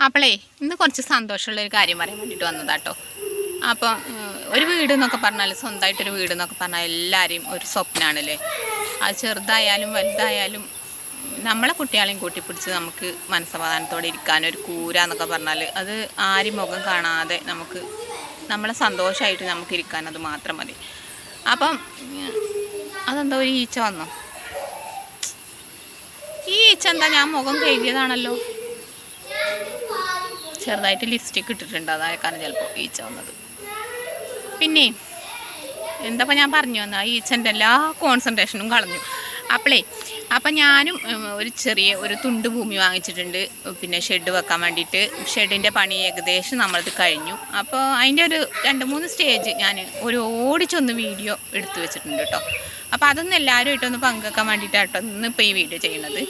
അപ്പോളേ ഇന്ന് കുറച്ച് സന്തോഷമുള്ള ഒരു കാര്യം പറയാൻ വേണ്ടിയിട്ട് വന്നതാട്ടോ. അപ്പം ഏഹ്, ഒരു വീട് എന്നൊക്കെ പറഞ്ഞാൽ സ്വന്തമായിട്ടൊരു വീട് എന്നൊക്കെ പറഞ്ഞാൽ എല്ലാവരെയും ഒരു സ്വപ്നമാണല്ലേ അത് ചെറുതായാലും വലുതായാലും നമ്മളെ കുട്ടികളെയും കൂട്ടിപ്പിടിച്ച് നമുക്ക് മനസ്സമാധാനത്തോടെ ഇരിക്കാൻ ഒരു കൂര എന്നൊക്കെ പറഞ്ഞാൽ അത് ആരും മുഖം കാണാതെ നമുക്ക് നമ്മളെ സന്തോഷമായിട്ട് നമുക്ക് ഇരിക്കാൻ അത് മാത്രം മതി. അപ്പം അതെന്താ ഒരു ഈച്ച വന്നോ? ഈ ഈച്ച എന്താ ഞാൻ മുഖം കഴുകിയതാണല്ലോ? ചെറുതായിട്ട് ലിപ്സ്റ്റിക്ക് ഇട്ടിട്ടുണ്ട്. അതായ കാരണം ചിലപ്പോൾ ഈച്ച വന്നത്. പിന്നെ എന്താപ്പോൾ ഞാൻ പറഞ്ഞു വന്ന ഈച്ചന്റെ എല്ലാ കോൺസെൻട്രേഷനും കളഞ്ഞു. അപ്പോളേ അപ്പം ഞാനും ഒരു ചെറിയ ഒരു തുണ്ട് ഭൂമി വാങ്ങിച്ചിട്ടുണ്ട്. പിന്നെ ഷെഡ് വെക്കാൻ വേണ്ടിയിട്ട്. ഷെഡിന്റെ പണി ഏകദേശം നമ്മളത് കഴിഞ്ഞു. അപ്പോൾ അതിന്റെ ഒരു രണ്ട് മൂന്ന് സ്റ്റേജ് ഞാൻ ഒരു ഓടിച്ചൊന്ന് വീഡിയോ എടുത്തു വെച്ചിട്ടുണ്ട് കേട്ടോ അപ്പോൾ അതൊന്ന് എല്ലാവരുമായിട്ടൊന്ന് പങ്കുവെക്കാൻ വേണ്ടിയിട്ടാണ് കേട്ടോ ഇന്ന് ഇപ്പോൾ ഈ വീഡിയോ ചെയ്യുന്നത്.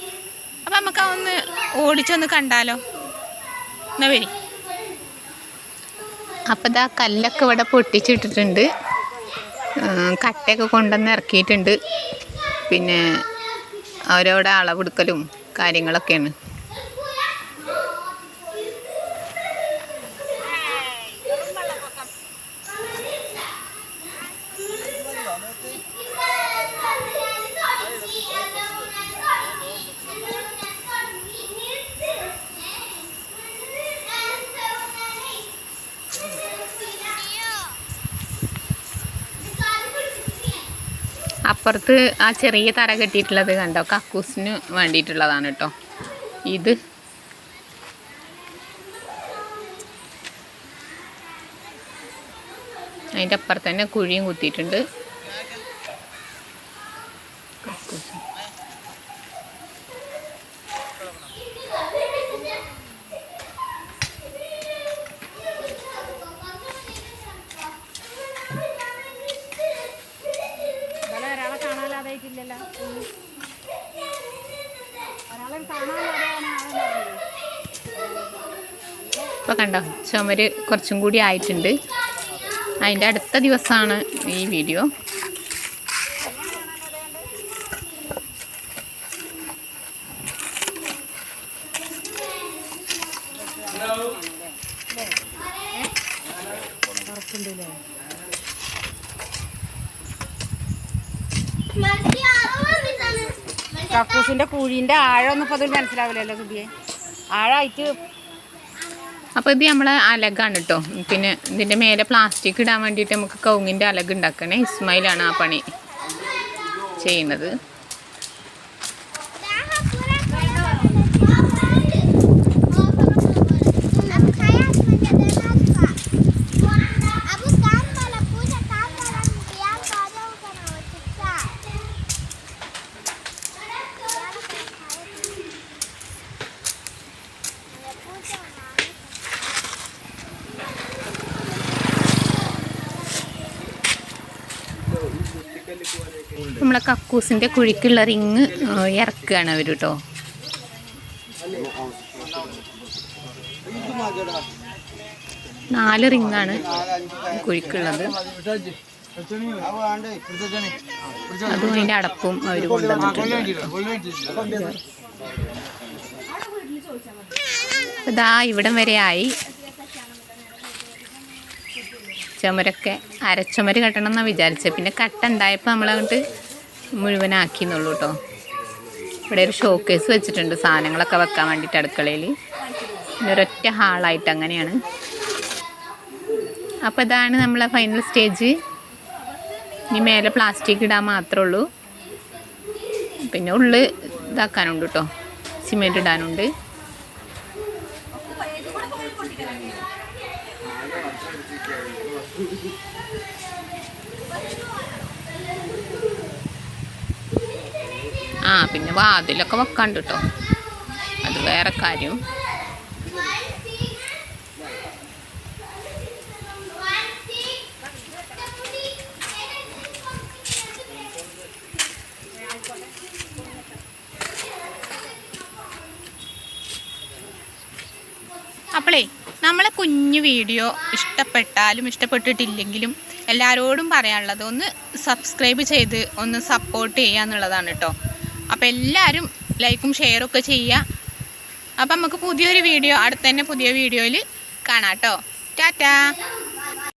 അപ്പോൾ നമുക്ക് ഒന്ന് ഓടിച്ചൊന്ന് കണ്ടാലോ? വരി. അപ്പം ഇതാ കല്ലൊക്കെ ഇവിടെ പൊട്ടിച്ചിട്ടിട്ടുണ്ട്. കട്ടയൊക്കെ കൊണ്ടുവന്ന് ഇറക്കിയിട്ടുണ്ട്. പിന്നെ അവരവിടെ അളവെടുക്കലും കാര്യങ്ങളൊക്കെയാണ്. അപ്പുറത്ത് ആ ചെറിയ തറ കെട്ടിയിട്ടുള്ളത് കണ്ടോ? കക്കൂസിന് വേണ്ടിയിട്ടുള്ളതാണ് കേട്ടോ. ഇത്. അതിന്റെ അപ്പുറത്ത് തന്നെ കുഴിയും കുത്തിയിട്ടുണ്ട്. കക്കൂസ്. കാണാനാതായിട്ടില്ലല്ലോ ഒരാളെ കണ്ടോ ചുമര് കുറച്ചും കൂടി ആയിട്ടുണ്ട്. അതിന്റെ അടുത്ത ദിവസമാണ് ഈ വീഡിയോ കക്കൂസിന്റെ കുഴിന്റെ ആഴമൊന്നും ഇപ്പൊ അതിൽ മനസ്സിലാവില്ലല്ലോ സുബിയെ. ആഴായിട്ട് അപ്പോൾ ഇത് നമ്മളെ അലകാണ് കേട്ടോ പിന്നെ ഇതിന്റെ മേലെ പ്ലാസ്റ്റിക് ഇടാൻ വേണ്ടിയിട്ട് നമുക്ക് കൗങ്ങിന്റെ അലഗ് ഉണ്ടാക്കണേ. ഇസ്മായിലാണ് ആ പണി ചെയ്യുന്നത്. നമ്മളെ കക്കൂസിന്റെ കുഴിക്കുള്ള റിങ് ഇറക്കുകയാണ് അവർ കേട്ടോ നാല് റിങ്ങാണ് കുഴിക്കുള്ളത്. അതും അതിന്റെ അടപ്പും അവർ കൊണ്ടുവന്നിട്ടുണ്ട്. ഇതാ ഇവിടം വരെ ആയി. ചുമരൊക്കെ അരച്ചുമര് കെട്ടണം എന്നാണ് വിചാരിച്ചത് പിന്നെ കട്ട ഉണ്ടായപ്പോൾ നമ്മളങ്ങോട്ട് മുഴുവനാക്കി എന്നുള്ളൂ കേട്ടോ ഇവിടെ ഒരു ഷോക്കേസ് വെച്ചിട്ടുണ്ട് സാധനങ്ങളൊക്കെ വെക്കാൻ വേണ്ടിയിട്ട് അടുക്കളയിൽ പിന്നെ ഒരൊറ്റ ഹാളായിട്ട് അങ്ങനെയാണ്. അപ്പോൾ ഇതാണ് നമ്മളെ ഫൈനൽ സ്റ്റേജ് ഇനി മേലെ പ്ലാസ്റ്റിക് ഇടാൻ മാത്രമേ ഉള്ളൂ പിന്നെ ഉള്ള് ഇതാക്കാനുണ്ട് കേട്ടോ സിമെന്റ് ഇടാനുണ്ട്. ആ പിന്നെ വാതിലൊക്കെ വെക്കാണ്ട് കേട്ടോ അത് വേറെ കാര്യം. അപ്പോളേ നമ്മളെ കുഞ്ഞു വീഡിയോ ഇഷ്ടപ്പെട്ടാലും ഇഷ്ടപ്പെട്ടിട്ടില്ലെങ്കിലും എല്ലാവരോടും പറയാനുള്ളത് ഒന്ന് സബ്സ്ക്രൈബ് ചെയ്ത് ഒന്ന് സപ്പോർട്ട് ചെയ്യുക എന്നുള്ളതാണ് കേട്ടോ അപ്പോൾ എല്ലാവരും ലൈക്കും ഷെയറും ഒക്കെ ചെയ്യുക. അപ്പം നമുക്ക് പുതിയൊരു വീഡിയോ അടുത്ത തന്നെ പുതിയ വീഡിയോയിൽ കാണാം കേട്ടോ ടാറ്റാ.